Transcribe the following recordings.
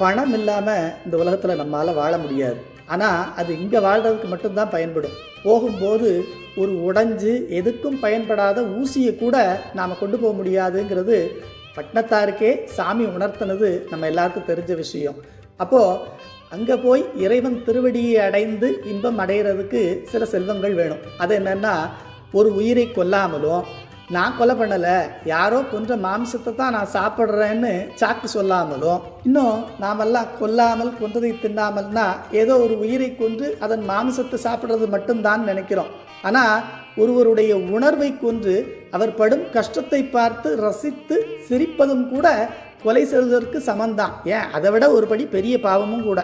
பணம் இல்லாமல் இந்த உலகத்தில் நம்மளால் வாழ முடியாது. ஆனால் அது இங்கே வாழ்கிறதுக்கு மட்டும்தான் பயன்படும். போகும்போது ஒரு உடைஞ்சு எதுக்கும் பயன்படாத ஊசியை கூட நாம் கொண்டு போக முடியாதுங்கிறது பட்னத்தாருக்கே சாமி உணர்த்தினது நம்ம எல்லாருக்கும் தெரிஞ்ச விஷயம். அப்போது அங்கே போய் இறைவன் திருவடியை அடைந்து இன்பம் அடைகிறதுக்கு சில செல்வங்கள் வேணும். அது என்னென்னா ஒரு உயிரை கொல்லாமலும் நான் கொலை பண்ணலை. யாரோ கொன்ற மாம்சத்தை தான் நான் சாப்பிட்றேன்னு சாக்கு சொல்லாமலும் இன்னும் நாமெல்லாம் கொல்லாமல் கொன்றதை தின்னாமல்னா ஏதோ ஒரு உயிரை கொன்று அதன் மாம்சத்தை சாப்பிட்றது மட்டும்தான் நினைக்கிறோம். ஆனால் ஒருவருடைய உணர்வை கொன்று அவர் படும் கஷ்டத்தை பார்த்து ரசித்து சிரிப்பதும் கூட கொலை செய்வதற்கு சமந்தான். ஏன்? அதை விட ஒரு படி பெரிய பாவமும் கூட.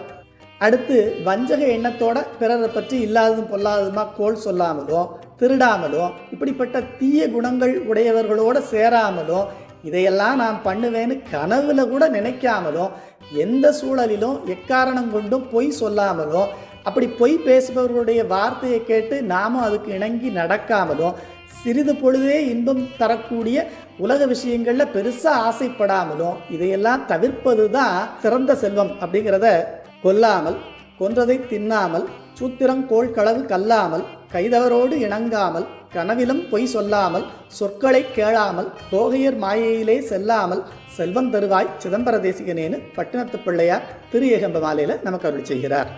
அடுத்து வஞ்சக எண்ணத்தோட பிறரை பற்றி இல்லாததும் பொல்லாததுமா கோல் சொல்லாமலும் திருடாமலோ இப்படிப்பட்ட தீய குணங்கள் உடையவர்களோட சேராமலோ இதையெல்லாம் நான் பண்ணுவேன்னு கனவுல கூட நினைக்காமலும் எந்த சூழலிலும் எக்காரணம் கொண்டும் பொய் சொல்லாமலும் அப்படி பொய் பேசுபவர்களுடைய வார்த்தையை கேட்டு நாமும் அதுக்கு இணங்கி நடக்காமலும் சிறிது பொழுதே இன்பம் தரக்கூடிய உலக விஷயங்களில் பெருசாக ஆசைப்படாமலும் இதையெல்லாம் தவிர்ப்பது தான் சிறந்த செல்வம் அப்படிங்கிறத கொல்லாமல் கொன்றதை தின்னாமல் சூத்திரம் கோள் களவு கல்லாமல் கைதவரோடு இணங்காமல் கனவிலும் பொய் சொல்லாமல் சொற்களை கேளாமல் தோகையர் மாயையிலே செல்லாமல் செல்வம் தருவாய் சிதம்பர தேசிகனேன்னு பட்டினத்து பிள்ளையார் திரு ஏகம்ப மாலையில் நமக்கு அருள் செய்கிறார்.